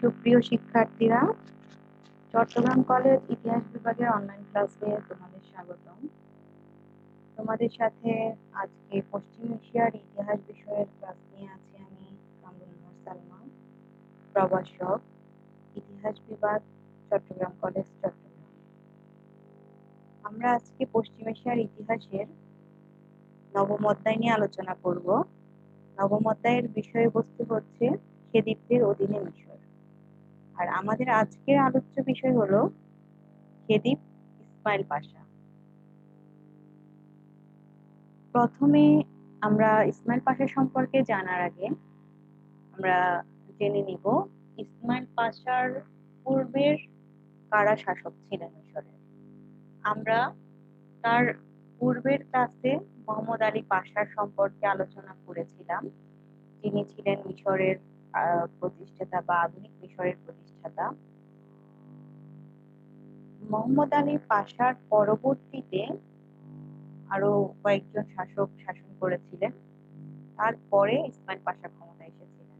সুপ্রিয় শিক্ষার্থীরা, চট্টগ্রাম কলেজ ইতিহাস বিভাগের অনলাইন ক্লাসে তোমাদের স্বাগতম। তোমাদের সাথে আজকে পশ্চিম এশিয়ার ইতিহাস বিষয়ের ক্লাস নিয়ে আছি আমি কামরুল সালমা প্রভাষক ইতিহাস বিভাগ, চট্টগ্রাম কলেজ, চট্টগ্রাম। আমরা আজকে পশ্চিম এশিয়ার ইতিহাসের নবম অধ্যায় নিয়ে আলোচনা করব। নবম অধ্যায়ের বিষয়বস্তু হচ্ছে খেদিবদের অধীনে মিশর আর আমাদের আজকের আলোচ্য বিষয় হলো খেদিব ইসমাইল পাশা। প্রথমে আমরা ইসমাইল পাশা সম্পর্কে জানার আগে আমরা জেনে নিব ইসমাইল পাশার পূর্বের কারা শাসক ছিলেন মিশরের। আমরা তার পূর্বের ক্লাসে মোহাম্মদ আলী পাশার সম্পর্কে আলোচনা করেছিলাম। যিনি ছিলেন মিশরের প্রতিষ্ঠাতা বা আধুনিক মিশরের প্রতিষ্ঠাতা। মোহাম্মদ আলী পাশার পরবর্তীতে আরও কয়েকজন শাসক শাসন করেছিলেন। তারপরে ইসমাইল পাশা ক্ষমতায় এসেছিলেন।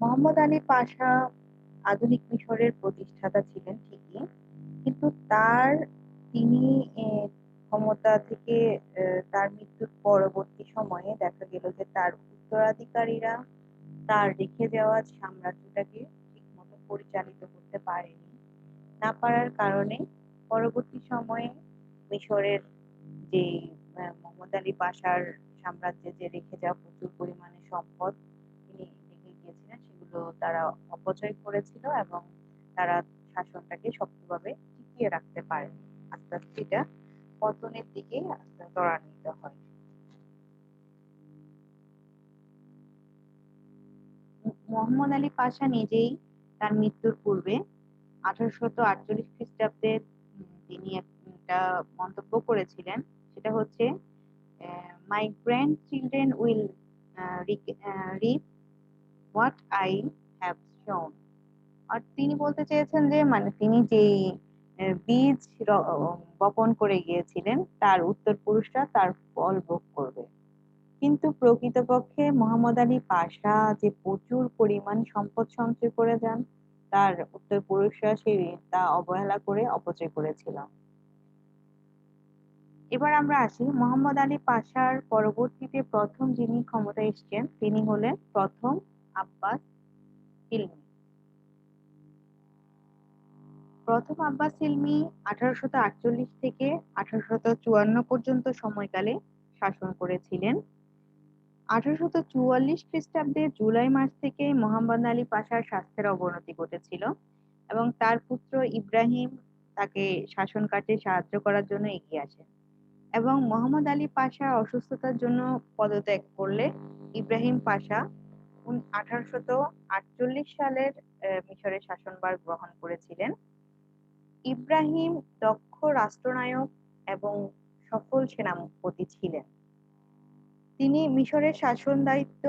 মোহাম্মদ আলী পাশা আধুনিক মিশরের প্রতিষ্ঠাতা ছিলেন, ঠিকই। কিন্তু তার, তিনি ক্ষমতা থেকে তার মৃত্যুর পরবর্তী সময়ে দেখা গেল যে তার উত্তরাধিকারীরা তার রেখে যাওয়া সাম্রাজ্যটাকে ঠিকমতো পরিচালিত করতে পারেনি। না পারার কারণে পরবর্তী সময়ে মিশরের যে মোহাম্মদ আলী পাশার সাম্রাজ্যে যে রেখে যাওয়া প্রচুর পরিমাণে সম্পদ তিনি রেখে গিয়েছিলেন, সেগুলো তারা অপচয় করেছিল এবং তারা শাসনটাকে শক্তভাবে টিকিয়ে রাখতে পারেনি। আস্তে আস্তে এটা পতনের দিকে ত্বরান্বিত হয়। মোহাম্মদ আলী পাশা নিজেই তার মৃত্যুর পূর্বে আঠারোশত আটচল্লিশ খ্রিস্টাব্দে তিনি একটা মন্তব্য করেছিলেন। সেটা হচ্ছে my grandchildren will reap what I have sown আর তিনি বলতে চেয়েছেন যে মানে তিনি যেই বীজ বপন করে গিয়েছিলেন, তার উত্তর পুরুষরা তার ফল ভোগ করবে। কিন্তু প্রকৃতপক্ষে মোহাম্মদ আলী পাশা যে প্রচুর পরিমাণ সম্পদ সঞ্চয় করে যান, তার উত্তর পুরুষরা সেই তা অবহেলা করে অপচয় করেছিল। এবার আমরা আসি, মোহাম্মদ আলী পাশার পরবর্তীতে প্রথম যিনি ক্ষমতায় এসছেন, তিনি হলেন প্রথম আব্বাস ইলমি প্রথম আব্বাস ইলমি আঠারোশত আটচল্লিশ থেকে আঠারোশত চুয়ান্ন পর্যন্ত সময়কালে শাসন করেছিলেন। আঠারোশত চুয়াল্লিশ খ্রিস্টাব্দে জুলাই মাস থেকে মোহাম্মদ আলী পাশার স্বাস্থ্যের অবনতি ঘটেছিল এবং তার পুত্র ইব্রাহিম তাকে শাসন কাটে সাহায্য করার জন্য এগিয়ে আসেন এবং মোহাম্মদ আলী পাশা অসুস্থতার জন্য পদত্যাগ করলে ইব্রাহিম পাশা আঠারোশত আটচল্লিশ সালের মিশরের শাসনভার গ্রহণ করেছিলেন। ইব্রাহিম দক্ষ রাষ্ট্রনায়ক এবং সফল সেনাপতি ছিলেন। তিনি মিশরের শাসন দায়িত্ব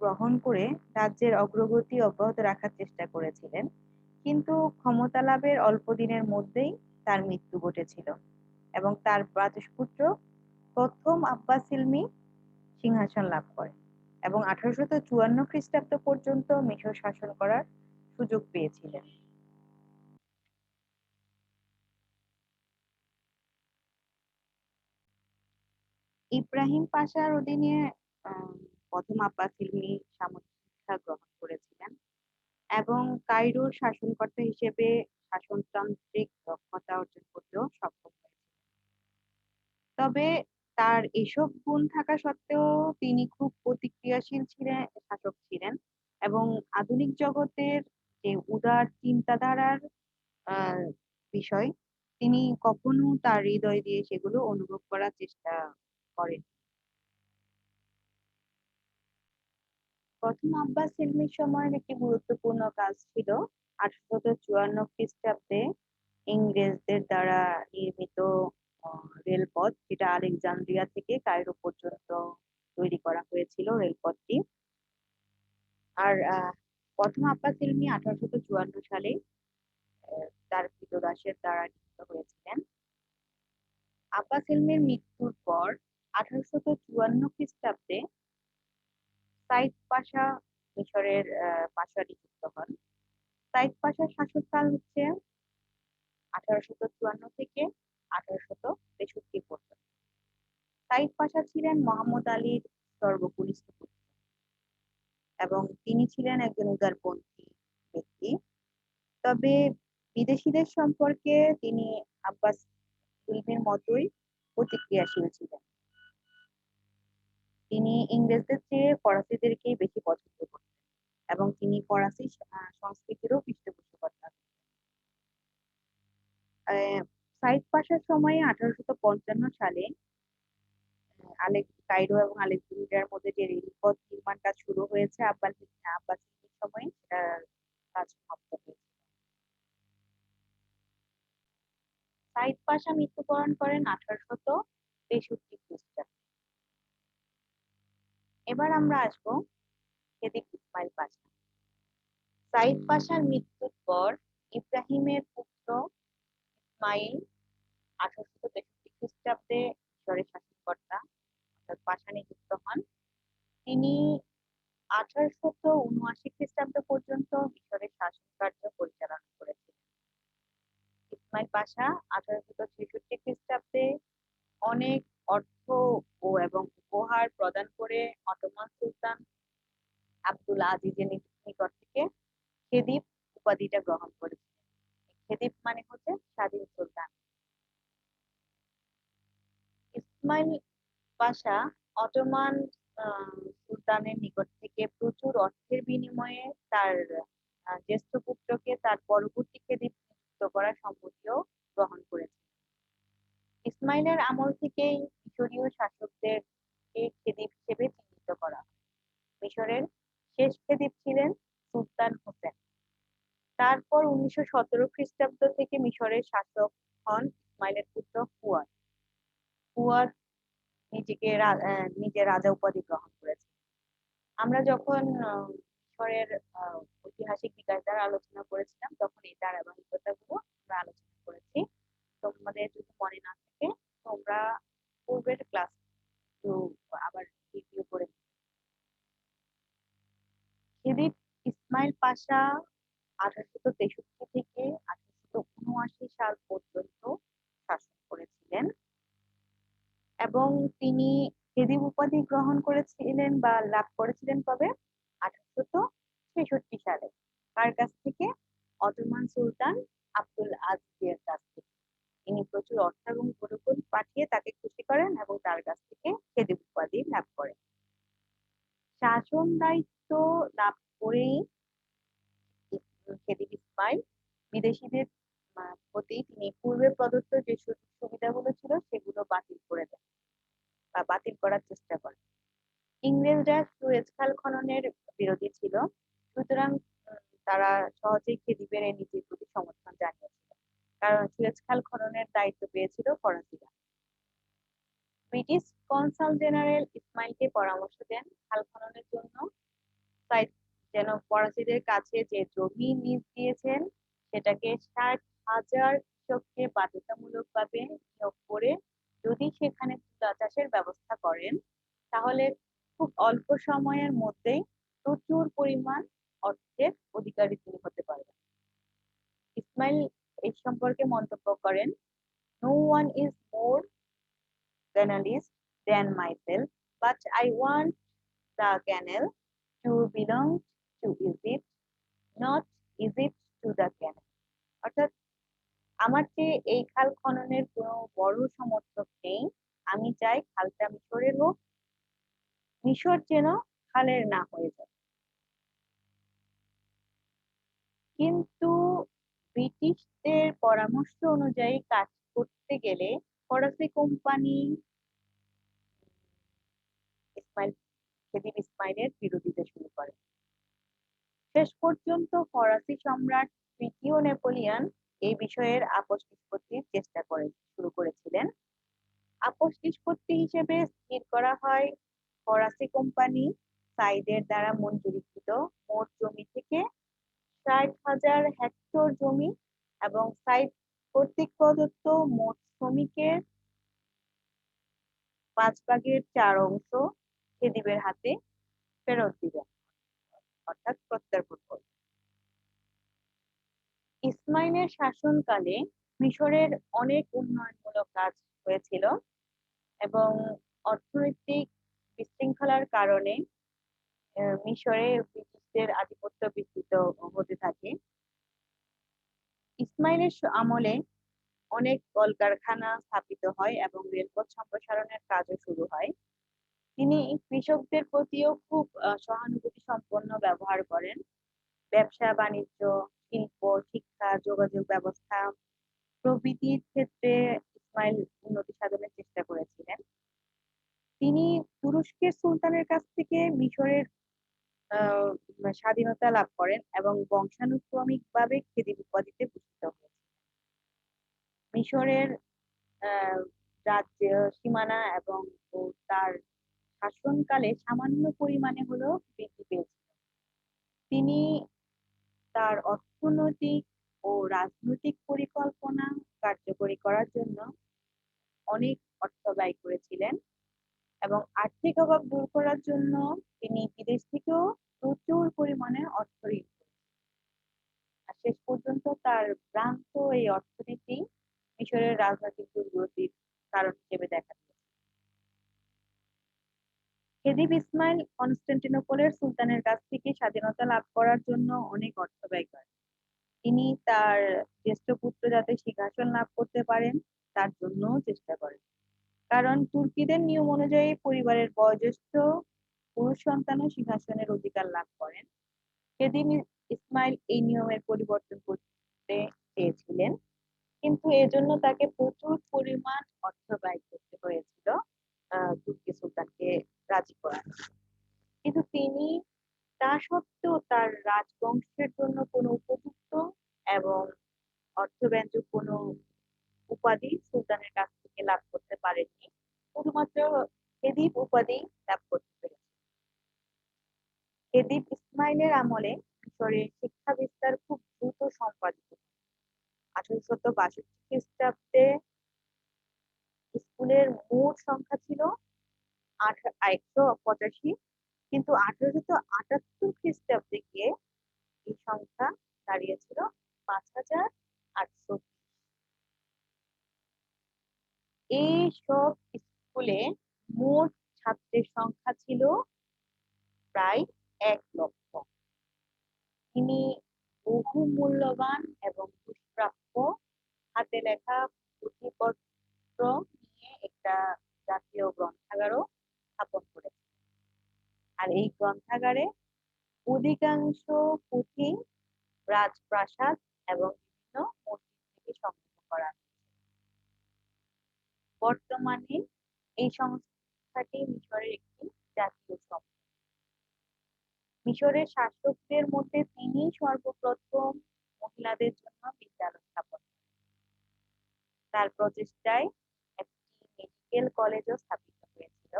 গ্রহণ করে রাজ্যের অগ্রগতি অব্যাহত রাখার চেষ্টা করেছিলেন। কিন্তু ক্ষমতা লাভের অল্প দিনের মধ্যেই তার মৃত্যু ঘটেছিল এবং তার পুত্র প্রথম আব্বাস ইলমি সিংহাসন লাভ করে এবং আঠারোশত চুয়ান্ন খ্রিস্টাব্দ পর্যন্ত মিশর শাসন করার সুযোগ পেয়েছিলেন। ইব্রাহিম পাশার অধীনে প্রথম আব্বাস সামরিক শিক্ষা গ্রহণ করেছিলেন এবং কায়রোর শাসনকর্তা হিসেবে শাসনতান্ত্রিক দক্ষতা অর্জন করতেও সক্ষম হয়েছিলেন। তবে তার এসব গুণ থাকা সত্ত্বেও তিনি খুব প্রতিক্রিয়াশীল ছিলেন শাসক ছিলেন এবং আধুনিক জগতের যে উদার চিন্তাধারার বিষয় তিনি কখনো তার হৃদয় দিয়ে সেগুলো অনুভব করার চেষ্টা করেন প্রথম আব্বাস ইলমির সময়ের একটি গুরুত্বপূর্ণ কাজ ছিল আঠারোশো চুয়ান্ন খ্রিস্টাব্দে ইংরেজদের দ্বারা নির্মিত রেলপথ, যেটা আলেকজান্দ্রিয়া থেকে কায়রো পর্যন্ত তৈরি করা হয়েছিল রেলপথটি। আর প্রথম আব্বাস ইলমি আঠারোশো চুয়ান্ন সালে তার কৃতদাসের দ্বারা নিযুক্ত হয়েছিলেন। আব্বাস ইলমির মৃত্যুর পর আঠারোশত চুয়ান্ন খ্রিস্টাব্দে সাইদ পাশা মিশরের পাশা নিযুক্ত সাইদ পাশার শাসনকাল হচ্ছে আঠারোশত চুয়ান্ন থেকে আঠারোশত তেষট্টি পর্যন্ত। সাইদ পাশা ছিলেন মোহাম্মদ আলীর সর্বকনিষ্ঠ পুত্র এবং তিনি ছিলেন একজন উদারপন্থী ব্যক্তি। তবে বিদেশিদের সম্পর্কে তিনি আব্বাস ফিল্মের মতোই প্রতিক্রিয়াশীল ছিলেন। তিনি ইংরেজদের চেয়ে ফরাসিদেরকেই বেশি পছন্দ করতেন এবং তিনি ফরাসি সংস্কৃতিরও পৃষ্ঠপোষকতা সাইদ পাশার সময়ে আঠারোশত পঞ্চান্ন সালে আলেক কায়রো এবং আলেকজান্দ্রিয়ার মধ্যে যে রেলপথ নির্মাণ কাজ শুরু হয়েছে আব্বাস আব্বাসীদের সময়ে সেটা কাজ সমাপ্ত হয়েছে। সাইদ পাশা মৃত্যুবরণ করেন আঠারোশত তেষট্টি খ্রিস্টাব্দে। এবার আমরা আসব সেদিক ইসমাইল পাশা সাইদ পাশার মৃত্যুর পর ইব্রাহিমের পুত্র ইসমাইল আঠারোশো তেষট্টি খ্রিস্টাব্দে মিশরের শাসনকর্তা অর্থাৎ পাশা নিযুক্ত হন। তিনি আঠারোশত উনআশি খ্রিস্টাব্দ পর্যন্ত মিশরের শাসন কার্য পরিচালনা করেছিলেন। ইসমাইল পাশা আঠারোশত ছেষট্টি খ্রিস্টাব্দে অনেক অর্থ ও এবং উপহার প্রদান করে অটোমান সুলতান আব্দুল আজিজের নিকট থেকে খেদিপ উপাধিটা গ্রহণ করেছিলেন। খেদিপ মানে হচ্ছে স্বাধীন সুলতান। ইসমাইল পাশা অটোমান সুলতানের নিকট থেকে প্রচুর অর্থের বিনিময়ে তার জ্যেষ্ঠ পুত্রকে তার পরবর্তী খেদিপ নিযুক্ত করার সম্মতিও গ্রহণ করেছে ইসমাইলের আমল থেকেই মিশরীয় শাসকদের খেদিব হিসেবে চিহ্নিত করা। মিশরের শেষ খেদিব ছিলেন সুলতান হোসেন। তারপর উনিশশো সতেরো খ্রিস্টাব্দ থেকে মিশরের শাসক হন ইসমাইলের পুত্র ফুয়াদ। ফুয়াদ নিজেকে নিজের রাজা উপাধি গ্রহণ করেছে আমরা যখন মিশরের ঐতিহাসিক বিকাশ দ্বারা আলোচনা করেছিলাম, তখন এই ধারাবাহিকতা গুলো আমরা আলোচনা করেছি। তোমাদের যদি মনে না থাকে, তোমরা পূর্বের ক্লাস একটু আবার রিভিউ করে খিদির ইসমাইল পাশা আঠারোশত তেষট্টি থেকে আঠারোশত উনআশি সাল পর্যন্ত শাসন করেছিলেন এবং তিনি খেদিব উপাধি গ্রহণ করেছিলেন বা লাভ করেছিলেন কবে? আঠারোশো ছেষট্টি সালে। কার কাছ থেকে? অটোমান সুলতান আব্দুল আজিজের কাছ থেকে। তিনি প্রচুর অর্থ এবং গুরুকুল পাঠিয়ে তাকে খুশি করেন এবং তার কাছ থেকে খেদিব উপাধি লাভ করেন। শাসন দায়িত্ব লাভ করেই খেদিব ইসমাইল বিদেশিদের প্রতি তিনি পূর্বে প্রদত্ত যে সুযোগ সুবিধাগুলো ছিল সেগুলো বাতিল করে দেন বা বাতিল করার চেষ্টা করেন। ইংরেজরা সুয়েজ খাল খননের বিরোধী ছিল সুতরাং তারা সহজেই খেদিবের এই নীতির প্রতি সমর্থন জানিয়েছিল। কারণ সুয়েজ খাল খননের দায়িত্ব পেয়েছিল ফরাসিরা। ব্রিটিশ কনসাল জেনারেল ইসমাইলকে পরামর্শ দেন খাল খননের জন্য। যেন ফরাসিদের কাছে যে জমি নিজ দিয়েছেন, সেটাকে ষাট হাজার কৃষককে বাধ্যতামূলকভাবে নিয়োগ করে যদি সেখানে তুলা চাষের ব্যবস্থা করেন, তাহলে খুব অল্প সময়ের মধ্যেই প্রচুর পরিমাণ অর্থের অধিকারী তিনি হতে পারবেন। ইসমাইল এই সম্পর্কে মন্তব্য করেন no one is more journalist than myself, but I want the canal to belong to Egypt, not Egypt to the canal. অর্থাৎ আমার চেয়ে এই খাল খননের কোনো বড় সমর্থক নেই আমি চাই খালটা মিশরের হোক মিশর যেন খালের না হয়ে যায় কিন্তু ব্রিটিশদের পরামর্শ অনুযায়ী কাজ করতে গেলে ফরাসি কোম্পানি ইসমাইল খেদিব ইসমাইলের বিরোধিতা শুরু করে। শেষ পর্যন্ত ফরাসি সম্রাট তৃতীয় নেপোলিয়ান এই বিষয়ের আপোষ নিষ্পত্তির চেষ্টা করে, শুরু করেছিলেন। আপোষ নিষ্পত্তি হিসেবে স্থির করা হয় ফরাসি কোম্পানি সাইদের দ্বারা মঞ্জুরিকৃত মোট জমি থেকে ষাট হাজার হেক্টর জমি এবং সাইদ কর্তৃক প্রদত্ত মোট শ্রমিকের পাঁচ ভাগের চার অংশ খেদিবের হাতে ফেরত দিবেন, অর্থাৎ প্রত্যার্পণ করবেন। ইসমাইলের শাসনকালে মিশরের অনেক উন্নয়নমূলক কাজ হয়েছিল এবং অর্থনৈতিক বিশৃঙ্খলার কারণে মিশরে ব্রিটিশদের আধিপত্য বিস্তৃত হতে থাকে। ইসমাইলের আমলে অনেক কলকারখানা স্থাপিত হয় এবং রেলপথ সম্প্রসারণের কাজও শুরু হয়। তিনি কৃষকদের প্রতিও খুব সহানুভূতি সম্পন্ন ব্যবহার করেন। ব্যবসা বাণিজ্য শিল্প শিক্ষা যোগাযোগ ব্যবস্থা প্রভৃতির ক্ষেত্রে ইসমাইল উন্নতি সাধনের চেষ্টা করেছিলেন। তিনি তুরস্কের সুলতানের কাছ থেকে মিশরের স্বাধীনতা লাভ করেন এবং বংশানুক্রমিকভাবে খেদিব উপাধিতে ভূষিত হয়েছেন। মিশরের রাজ্য সীমানা এবং তার শাসনকালে সামান্য পরিমাণে হলেও বৃদ্ধি পেয়েছিল। তিনি তার অর্থনৈতিক ও রাজনৈতিক পরিকল্পনা কার্যকরী করার জন্য অনেক অর্থ ব্যয় করেছিলেন। এবং আর্থিক অভাব দূর করার জন্য তিনি বিদেশ থেকেও প্রচুর পরিমাণে অর্থ ঋণ আর শেষ পর্যন্ত তার ভ্রান্ত এই অর্থনীতি মিশরের রাজনৈতিক দুর্গতির কারণ হিসেবে দেখা খেদিব ইসমাইল কনস্টান্টিনোপলের সুলতানের কাছ থেকে স্বাধীনতা লাভ করার জন্য অনেক অর্থ ব্যয় করেন। তিনি তার জ্যেষ্ঠ পুত্র যাতে সিংহাসন লাভ করতে পারেন, তার জন্য চেষ্টা করেন। কারণ তুর্কিদের নিয়ম অনুযায়ী পরিবারের বয়োজ্যেষ্ঠ পুরুষ সন্তানও সিংহাসনের অধিকার লাভ করেন। সেদিন ইসমাইল এই নিয়মের পরিবর্তন করতে চেয়েছিলেন। কিন্তু এজন্য তাকে প্রচুর পরিমাণ অর্থ ব্যয় করতে হয়েছিল তুর্কি সুলতানকে রাজি করানো কিন্তু তিনি তা সত্ত্বেও তার রাজবংশের জন্য কোনো উপযুক্ত এবং অর্থব্যঞ্জক কোনো উপাধি সুলতানের কাছ থেকে লাভ করতে পারেননি। শুধুমাত্র হেদিব উপাধি লাভ করতে হেদিব ইসমাইলের আমলে মিশরে শিক্ষা বিস্তার খুব দ্রুত সম্পাদিত আঠারোশত বাষট্টি খ্রিস্টাব্দে স্কুলের মোট সংখ্যা ছিল একশো পঁচাশি। কিন্তু আঠারোশত আটাত্তর খ্রিস্টাব্দে গিয়ে এই সংখ্যা দাঁড়িয়েছিল পাঁচ হাজার আটশো এই সব স্কুলে মোট ছাত্রের সংখ্যা ছিল প্রায় এক লক্ষ তিনি বহু মূল্যবান এবং দুষ্প্রাপ্য হাতে লেখা পুঁথিপত্র নিয়ে একটা জাতীয় গ্রন্থাগারও স্থাপন করেছেন আর এই গ্রন্থাগারে অধিকাংশ পুঁথি রাজপ্রাসাদ এবং বিভিন্ন মসজিদ থেকে সংগ্রহ করা। বর্তমানে এই সংস্থাটি মিশরের একটি জাতীয় মিশরের শাসকদের মধ্যে তিনি সর্বপ্রথম মহিলাদের জন্য বিদ্যালয় স্থাপন তার প্রচেষ্টায় একটি মেডিকেল কলেজও স্থাপিত হয়েছিল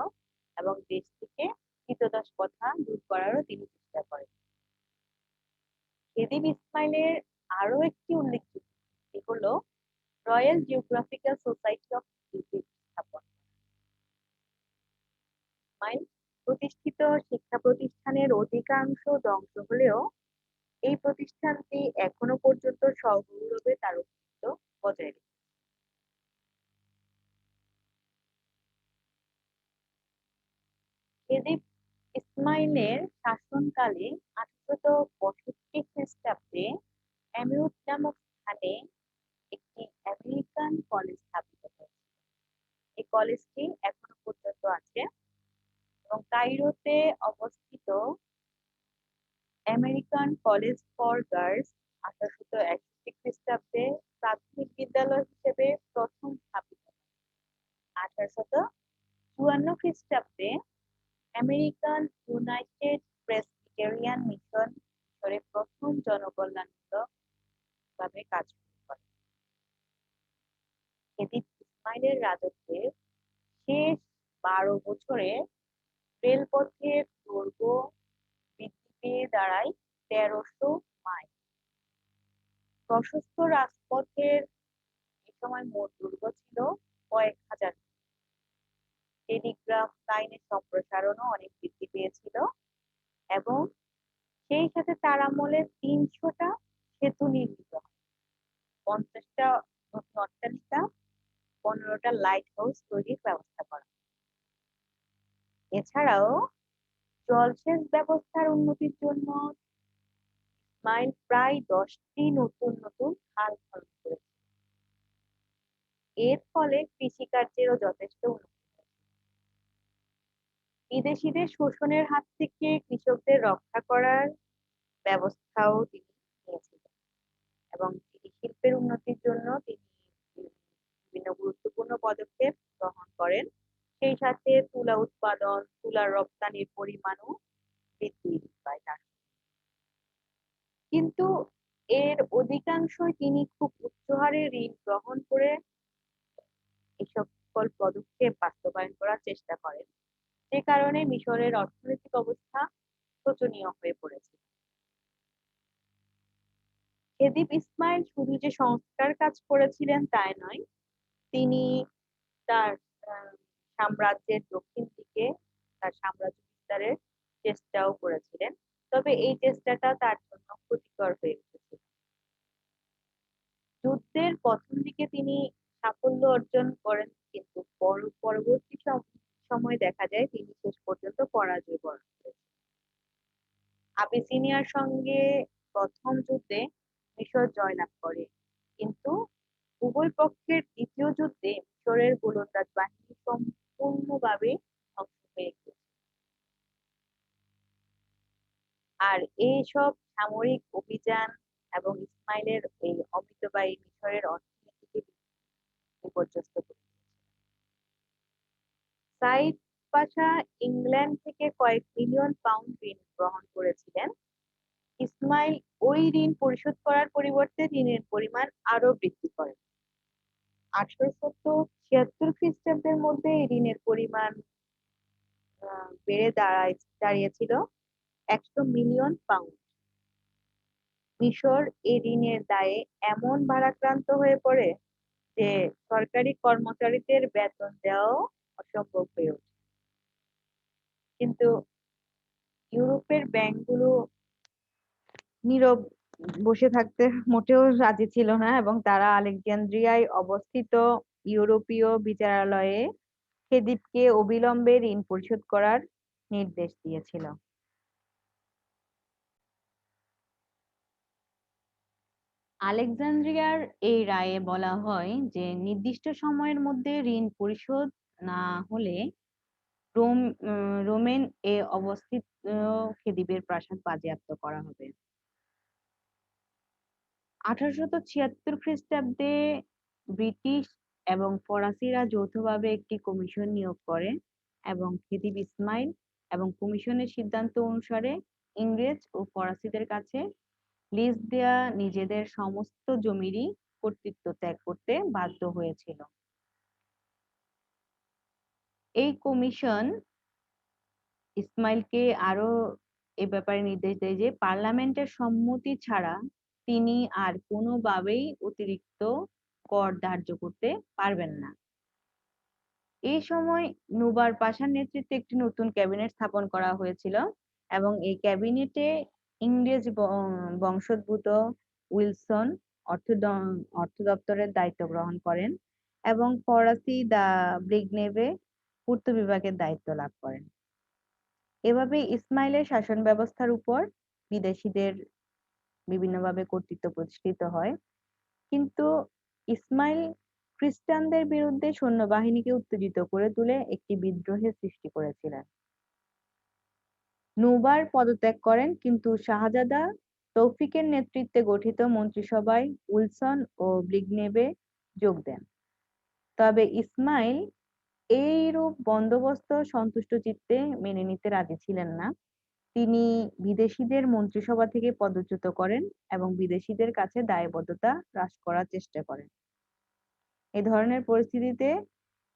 এবং দেশ থেকে কৃতদাস প্রথা দূর করারও তিনি চেষ্টা করেন। খেদিব ইসমাইলের আরও একটি উল্লেখযোগ্য হলো রয়্যাল জিওগ্রাফিক্যাল সোসাইটি অফ প্রতিষ্ঠিত শিক্ষা প্রতিষ্ঠানের অধিকাংশ ধ্বংস হলেও এই প্রতিষ্ঠানটি এখনও পর্যন্ত সগৌরবে তার অস্তিত্ব বজায় রেখেছে। খেদিব ইসমাইলের শাসনকালে আঠারোশত পঁয়ষট্টি খ্রিস্টাব্দে অ্যামিউট নামক স্থানে একটি আমেরিকান কলেজ স্থাপিত হয়েছে এই কলেজটি এখনও পর্যন্ত আছে এবং কাইরোতে অবস্থিত আমেরিকান কলেজ ফর গার্লস আঠারোশত একষট্টি খ্রিস্টাব্দে প্রাথমিক বিদ্যালয় হিসেবে প্রথম স্থাপিত। আঠারোশত চুয়ান্ন খ্রিস্টাব্দে আমেরিকান ইউনাইটেড প্রেসবিটেরিয়ান মিশন প্রথম জনকল্যাণমূলক ভাবে কাজ করে। এদিক ইসমাইলের রাজত্বের শেষ বারো বছরে রেলপথের দৈর্ঘ্য বৃদ্ধি পেয়ে দাঁড়ায় তেরোশো মাইল। প্রশস্ত রাজপথের এ সময় মোট দৈর্ঘ্য ছিল কয়েক হাজার টেলিগ্রাফ লাইনের সম্প্রসারণও অনেক বৃদ্ধি পেয়েছিল এবং সেই সাথে তার আমলে তিনশোটা সেতু নির্মিত হয়। পঞ্চাশটা নতুন অট্টালিকা পনেরোটা লাইট হাউস তৈরির ব্যবস্থা করা। এছাড়াও জলসেচ ব্যবস্থার উন্নতির জন্য ইসমাইল প্রায় দশটি নতুন নতুন খাল খনন করেছে। এর ফলে কৃষিকার্যেরও যথেষ্ট উন্নতি বিদেশিদের শোষণের হাত থেকে কৃষকদের রক্ষা করার ব্যবস্থাও তিনি নিয়েছিলেন এবং শিল্পের উন্নতির জন্য তিনি পদক্ষেপ গ্রহণ করেন। সেই সাথে তুলা উৎপাদন, তুলার রপ্তানির পরিমাণও বৃদ্ধি পায় তার। কিন্তু এর অধিকাংশই তিনি খুব উচ্চ হারে ঋণ গ্রহণ করে এই সকল পদক্ষেপ বাস্তবায়ন করার চেষ্টা করেন। যে কারণে মিশরের অর্থনৈতিক অবস্থা শোচনীয় হয়ে পড়েছে। খেদিব ইসমাইল শুধু যে সংস্কার কাজ করেছিলেন তাই নয় তিনি তার সাম্রাজ্যের দক্ষিণ দিকে তার সাম্রাজ্য বিস্তারের চেষ্টাও করেছিলেন। তবে এই চেষ্টাটা তার জন্য ক্ষতিকর হয়ে উঠেছিল। যুদ্ধের প্রথম দিকে তিনি সাফল্য অর্জন করেন কিন্তু পরবর্তী সময় দেখা যায় তিনি শেষ পর্যন্ত পরাজয় বরণ করেছেন। আবিসিনিয়ার সঙ্গে প্রথম যুদ্ধে মিশর জয়লাভ করে কিন্তু উভয় পক্ষের দ্বিতীয় যুদ্ধে মিশরের গোলন্দাজ বাহিনী সম্পূর্ণভাবে ধ্বংস হয়ে গিয়েছে আর এইসব সামরিক অভিযান এবং ইসমাইলের এই অমিতবাহী মিশরের অর্থনীতিকে বিপর্যস্ত সাইদ পাশা ইংল্যান্ড থেকে কয়েক মিলিয়ন পাউন্ড ঋণ গ্রহণ করেছিলেন। ইসমাইল ওই ঋণ পরিশোধ করার পরিবর্তে ঋণের পরিমাণ আরও বৃদ্ধি করেন। আঠারোশত ছিয়াত্তর খ্রিস্টাব্দের মধ্যে এই ঋণের পরিমাণ বেড়ে দাঁড়ায়, দাঁড়িয়েছিল একশো মিলিয়ন পাউন্ড। মিশর এই ঋণের দায়ে এমন ভারাক্রান্ত হয়ে পড়ে যে সরকারি কর্মচারীদের বেতন দেওয়াও অসম্ভব হয়ে ওঠে। কিন্তু ইউরোপের ব্যাংকগুলো নীরব বসে থাকতে মোটেও রাজি ছিল না এবং তারা আলেকজান্দ্রিয়ায় অবস্থিত ইউরোপীয় বিচারালয়ে খেদিবকে অবিলম্বে ঋণ পরিশোধ করার নির্দেশ দিয়েছিল। আলেকজান্দ্রিয়ার এই রায়ে বলা হয় যে, নির্দিষ্ট সময়ের মধ্যে ঋণ পরিশোধ না হলে রোম রোমেন এ অবস্থিত খেদিবের প্রাসাদ বাজেয়াপ্ত করা হবে। আঠারোশত ছিয়াত্তর খ্রিস্টাব্দে ব্রিটিশ এবং ফরাসিরা যৌথভাবে একটি কমিশন নিয়োগ করে এবং খেদিব ইসমাইল এবং কমিশনের সিদ্ধান্ত অনুসারে ইংরেজ ও ফরাসিদের কাছে লিজ দেয়া নিজেদের সমস্ত জমিরই কর্তৃত্ব ত্যাগ করতে বাধ্য হয়েছিল। এই কমিশন ইসমাইলকে আরও এ ব্যাপারে নির্দেশ দেয় যে, পার্লামেন্টের সম্মতি ছাড়া তিনি আর কোনোভাবেই অতিরিক্ত কর ধার্য করতে পারবেন না। এই সময় নুবার পাশার নেতৃত্বে একটি নতুন ক্যাবিনেট স্থাপন করা হয়েছিল এবং এই ক্যাবিনেটে ইংরেজ বংশোদ্ভূত উইলসন অর্থ অর্থ দপ্তরের দায়িত্ব গ্রহণ করেন এবং ফরাসি দা ব্রিগনেভে পূর্ত বিভাগের দায়িত্ব লাভ করেন। এভাবে ইসমাইলের শাসন ব্যবস্থার উপর বিদেশিদের বিভিন্নভাবে কর্তৃত্ব প্রতিষ্ঠিত হয়। কিন্তু ইসমাইল খ্রিস্টানদের বিরুদ্ধে সৈন্যবাহিনীকে উত্তেজিত করে তুলে একটি বিদ্রোহের সৃষ্টি করেছিলেন। নুবার পদত্যাগ করেন, কিন্তু শাহজাদা তৌফিকের নেতৃত্বে গঠিত মন্ত্রিসভায় উইলসন ও ব্লিগনেবে যোগ দেন। তবে ইসমাইল এইরূপ বন্দোবস্ত সন্তুষ্ট চিত্তে মেনে নিতে রাজি ছিলেন না। তিনি বিদেশিদের মন্ত্রিসভা থেকে পদচ্যুত করেন এবং বিদেশিদের কাছে দায়বদ্ধতা হ্রাস করার চেষ্টা করেন। এ ধরনের পরিস্থিতিতে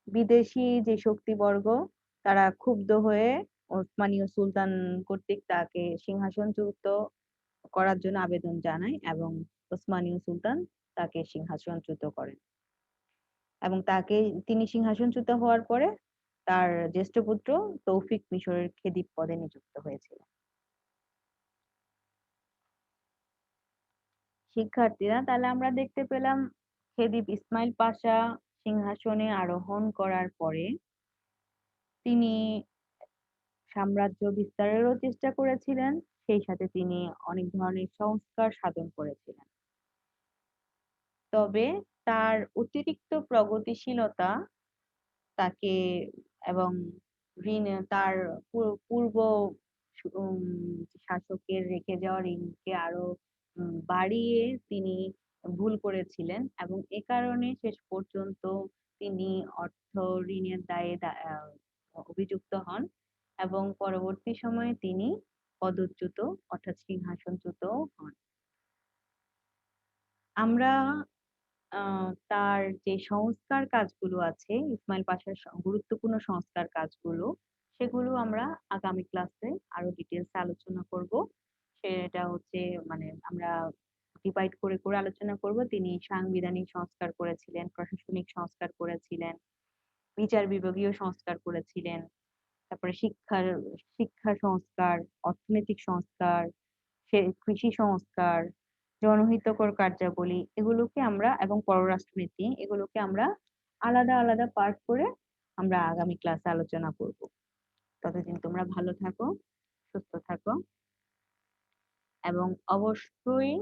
বিদেশি যে শক্তিবর্গ, তারা ক্ষুব্ধ হয়ে ওসমানীয় সুলতান কর্তৃক তাকে সিংহাসনচ্যুত করার জন্য আবেদন জানায় এবং ওসমানীয় সুলতান তাকে সিংহাসনচ্যুত করেন। এবং তাকে, তিনি সিংহাসনচ্যুত হওয়ার পরে তার জ্যেষ্ঠ পুত্র তৌফিক মিশরের খেদিব পদে নিযুক্ত হয়েছিল। শিক্ষার্থীরা, তাহলে আমরা দেখতে পেলাম খেদিব ইসমাইল পাশা সিংহাসনে আরোহণ করার পরে তিনি সাম্রাজ্য বিস্তারেরও চেষ্টা করেছিলেন, সেই সাথে তিনি অনেক ধরনের সংস্কার সাধন করেছিলেন। তবে তার অতিরিক্ত প্রগতিশীলতা তাকে এবং ঋণ তার পূর্ব শাসকের রেখে যাওয়া ঋণকে আরও বাড়িয়ে তিনি ভুল করেছিলেন এবং এ কারণে শেষ পর্যন্ত তিনি অর্থ ঋণের দায়ে অভিযুক্ত হন এবং পরবর্তী সময়ে তিনি পদচ্যুত অর্থাৎ সিংহাসনচ্যুত হন। আমরা তার যে সংস্কার কাজগুলো আছে ইসমাইল পাশার স- গুরুত্বপূর্ণ সংস্কার কাজগুলো সেগুলো আমরা আগামী ক্লাসে আরও ডিটেলস আলোচনা করব। সেটা হচ্ছে মানে আমরা ডিভাইড করে করে আলোচনা করব। তিনি সাংবিধানিক সংস্কার করেছিলেন প্রশাসনিক সংস্কার করেছিলেন বিচার বিভাগীয় সংস্কার করেছিলেন তারপরে শিক্ষার শিক্ষা সংস্কার অর্থনৈতিক সংস্কার সে কৃষি সংস্কার জনহিতকর কার্যাবলী, এগুলোকে আমরা এবং পররাষ্ট্রনীতি, এগুলোকে আমরা আলাদা আলাদা পার্ট করে আমরা আগামী ক্লাসে আলোচনা করব। ততদিন তোমরা ভালো থাকো, সুস্থ থাকো এবং অবশ্যই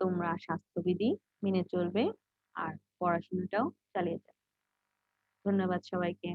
তোমরা স্বাস্থ্যবিধি মেনে চলবে আর পড়াশোনাটাও চালিয়ে যাবে। ধন্যবাদ সবাইকে।